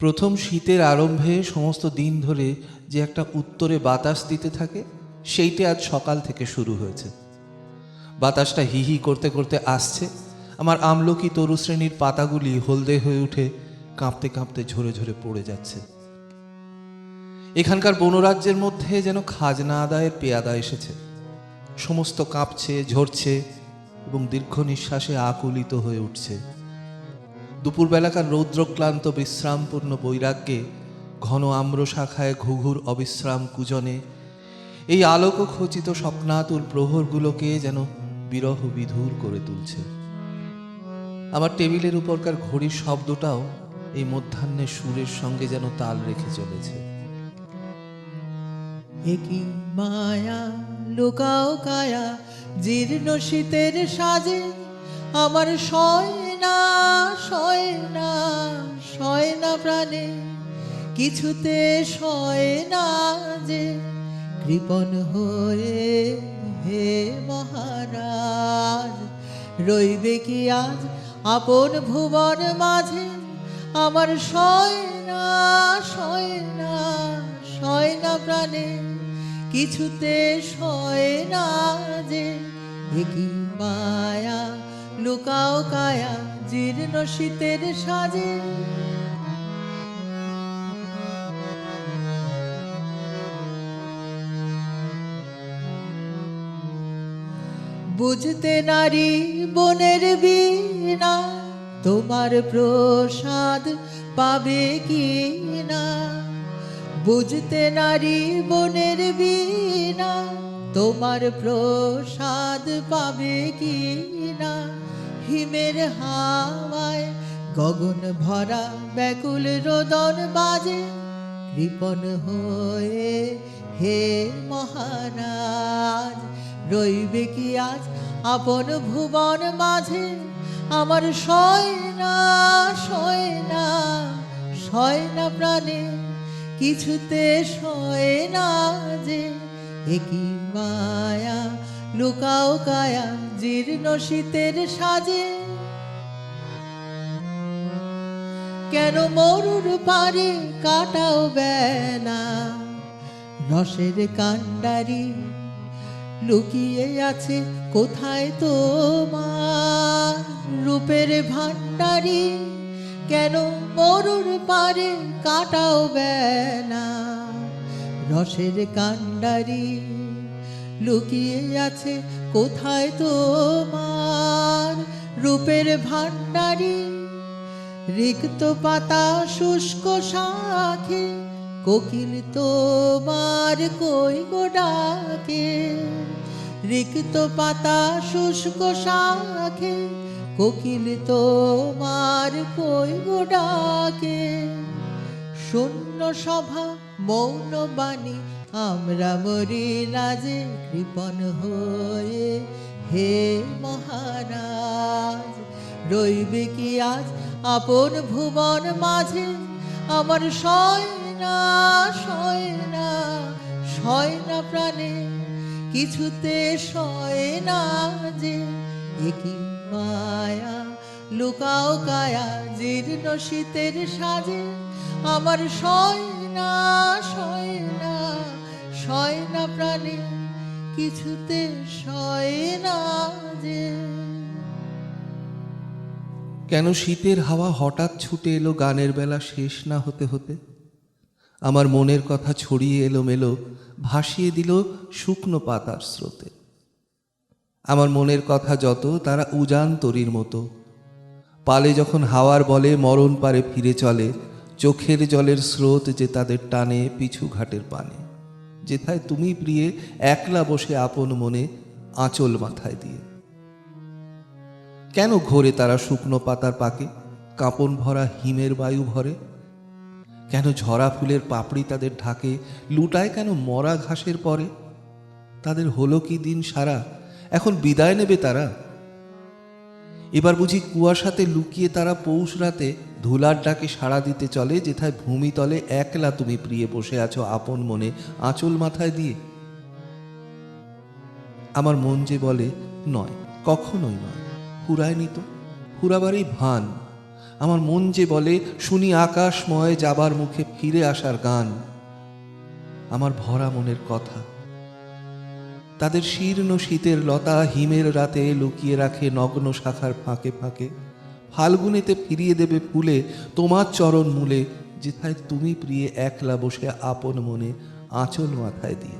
প্রথম শীতের আরম্ভে সমস্ত দিন ধরে যে একটা উত্তরে বাতাস দিতে থাকে, সেইটা আজ সকাল থেকে শুরু হয়েছে। বাতাসটা হি হি করতে করতে আসছে। আমার আমলকি তরু শ্রেণির পাতাগুলি হলদে হয়ে উঠে কাঁপতে কাঁপতে ঝরে ঝরে পড়ে যাচ্ছে। এখানকার বনরাজ্যের মধ্যে যেন খাজনা আদায়ের পেয়াদা এসেছে। সমস্ত কাঁপছে, ঝরছে এবং দীর্ঘ নিঃশ্বাসে আকুলিত হয়ে উঠছে। দুপুরবেলাকার রৌদ্রক্লান্ত বিশ্রামপূর্ণ বৈরাগ্যে ঘন আম্র শাখায় ঘুঘুর অবিশ্রাম কুজনে, এই আলোক খচিত স্বপ্নাতুল প্রহরগুলোকে যেন বিরহ বিধুর করে তুলছে। আমার টেবিলের উপরকার ঘড়ির শব্দটাও এই মধ্যাহ্নের সুরের সঙ্গে যেন তাল রেখে চলেছে। একই মায়া, লুকাও কায়া, জীর্ণ শীতের সাজে আমার সয় না না সয় না প্রাণে, কিছুতে সয় না যে কৃপণ হয়ে, হে মহারাজ, রইবে কি আজ আপন ভুবন মাঝে? আমার সয় না সয় না সয় না প্রাণে, কিছুতে সয় না যে একই মায়া লুকাও কায়া জীর্ণ শীতের সাজে। বুঝতে নারী বনের বিনা তোমার প্রসাদ পাবে কি না? বুঝতে নারী বনের বিনা তোমার প্রসাদ পাবে কি না হিমের হাওয়ায় গগন ভরা ব্যাকুল রোদন বাজে কৃপণ হয়ে হে মহারাজ, রইবে কি আজ আপন ভুবন মাঝে? আমার সয় না সয় না সয় না প্রাণে কিছুতে সয় না যে, একই মায়া, লুকাও কায়া, জীর্ণ শীতের সাজে। কেন মরুর পারে কাটাও বেলা? রসের কাণ্ডারি লুকিয়ে আছে কোথায় তোমার? রূপের ভাণ্ডারি কেন মরুর পারে কাটাও বেলা? রসের কাণ্ডারি লুকিয়ে আছে কোথায় তোমার? রূপের ভাণ্ডারি রিক্ত পাতা শুষ্ক শাখে, কোকিল তোমার কই গো ডাকে? রিক্ত পাতা শুষ্ক শাখে কোকিল তোমার কই ডাকে। শূন্য সভা, মৌন বাণী, আমরা মরি লাজে কৃপণ হয়ে। হে মহারাজ, রইবে কি আজ আপন ভুবন মাঝে? আমার সয় না সয় না সয় না প্রাণে, কিছুতে সয় না যে একই মায়া, লুকাও কায়া, জীর্ণ শীতের সাজে। আমার প্রাণে কিছুতে যে। কেন শীতের হাওয়া হঠাৎ ছুটে এলো গানের বেলা শেষ না হতে হতে? আমার মনের কথা ছড়িয়ে এলো মেলো ভাসিয়ে দিল শুকনো পাতার স্রোতে। আমার মনের কথা যত, তারা উজান তরির মতো। পালে যখন হাওয়ার বলে মরণ পারে ফিরে চলে, চোখের জলের স্রোত যে তাদের টানে পিছু ঘাটের পানে। যেথায় তুমি প্রিয়ে একলা বসে আপন মনে আঁচল মাথায় দিয়ে। কেন ঘোরে তারা শুকনো পাতার পাকে, কাঁপন ভরা হিমের বায়ু ভরে? কেন ঝরা ফুলের পাপড়ি তাদের ঢাকে, লুটায় কেন মরা ঘাসের পরে? তাদের হলো কি দিন সারা এখন বিদায় নেবে তারা। এবার বুঝি কুয়াশাতে লুকিয়ে তারা পৌষ রাতে ধুলার ডাকে সাড়া দিতে চলে, যেথায় ভূমিতলে একলা তুমি প্রিয়ে বসে আছো আপন মনে আঁচল মাথায় দিয়ে। আমার মন যে বলে, নয়, কখনোই নয়। ফুরায়নি তো ফুরাবারই ভান। আমার মন যে বলে, শুনি আকাশময় যাবার মুখে ফিরে আসার গান। আমার ভরা মনের কথা তাদের শীর্ণ শীতের লতা হিমের রাতে লুকিয়ে রাখে নগ্ন শাখার ফাঁকে ফাঁকে। ফাল্গুনেতে ফিরিয়ে দেবে ফুলে তোমার চরণ মূলে, যেথায় তুমি প্রিয়ে একলা বসে আপন মনে আঁচল মাথায় দিয়ে।